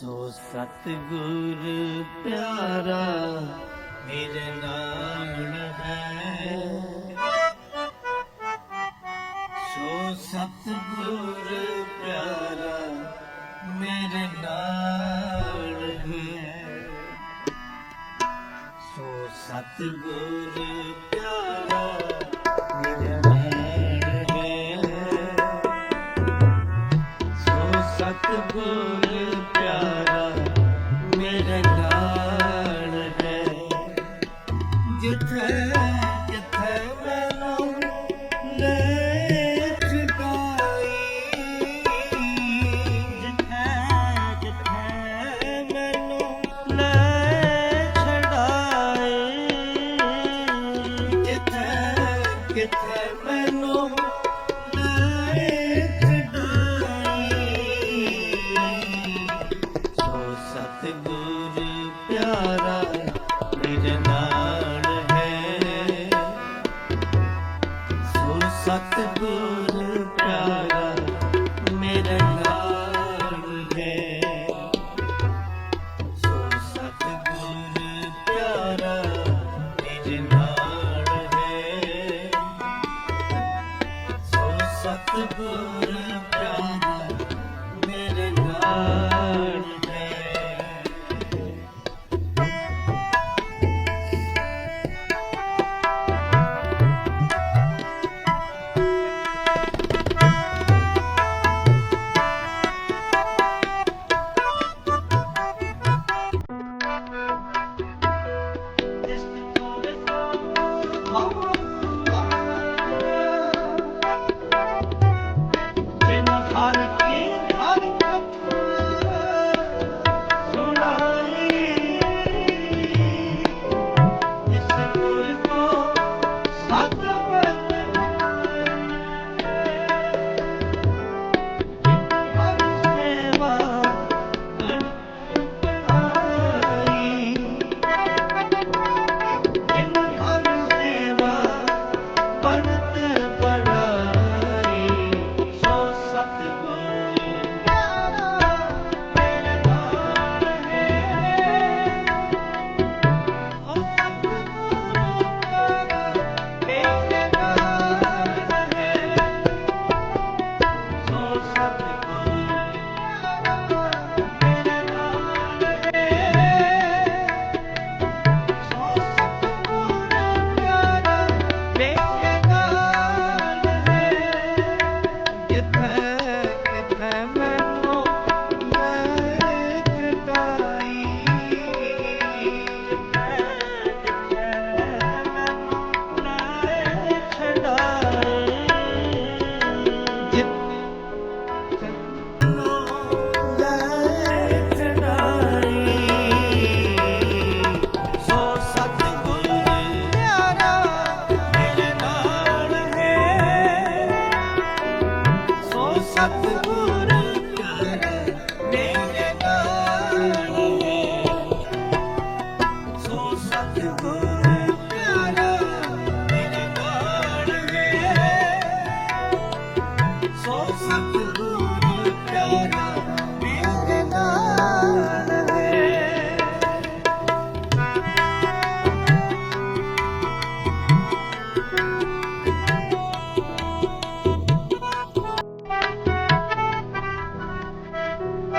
ਸੋ ਸਤਗੁਰ ਪਿਆਰਾ ਮੇਰੇ ਨਾਮ ਹੈ ਸੋ ਸਤਗੁਰ ਪਿਆਰਾ ਮੇਰੇ ਨਾਮ ਹੈ ਸੋ ਸਤਗੁਰ yeah. ਸਤਿਗੁਰ ਬ੍ਰਹਮ ਮੇਰੇ ਨਾਲ।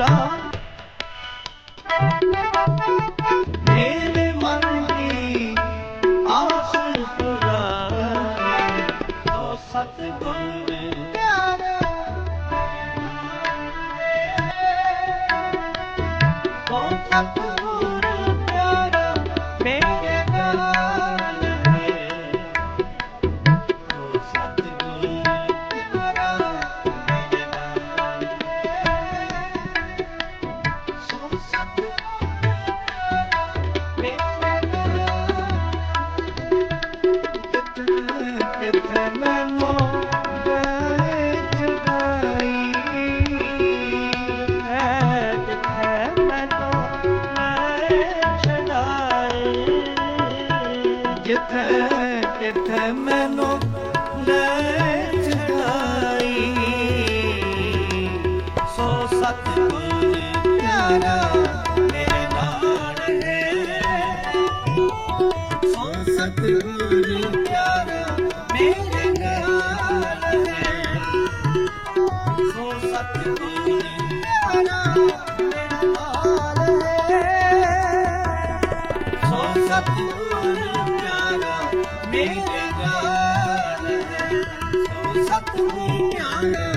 ਮੁੰਡਾ ਮੇਰੇ ਮਨ ਦੀ ਆਸ ਪੁਰਾਣੀ ਤੋ ਸਤਿਗੁਰ ਨੇ ਜਿੱਥੇ ਕਿੱਥੇ ਮੈਨੂੰ ਗਏ ਛਡਾਈ ਸੋ ਸਤਿਗੁਰ ਪਿਆਰਾ, ਮੇਰੇ ਨਾਲ ਹੈ। ਸੋ ਸਤਿਗੁਰ ਪਿਆਰਾ, ਮੇਰੇ ਨਾਲ ਹੈ। ਸੋ ਸਤਿਗੁਰ ਪਿਆਰਾ, ਮੇਰੇ ਨਾਲ ਹੈ। ਸੋ ਸਤਿਗੁਰ ਮੇਰੇ ਨਾਲ ਸੋ ਸਤਿ ਧਿਆਨ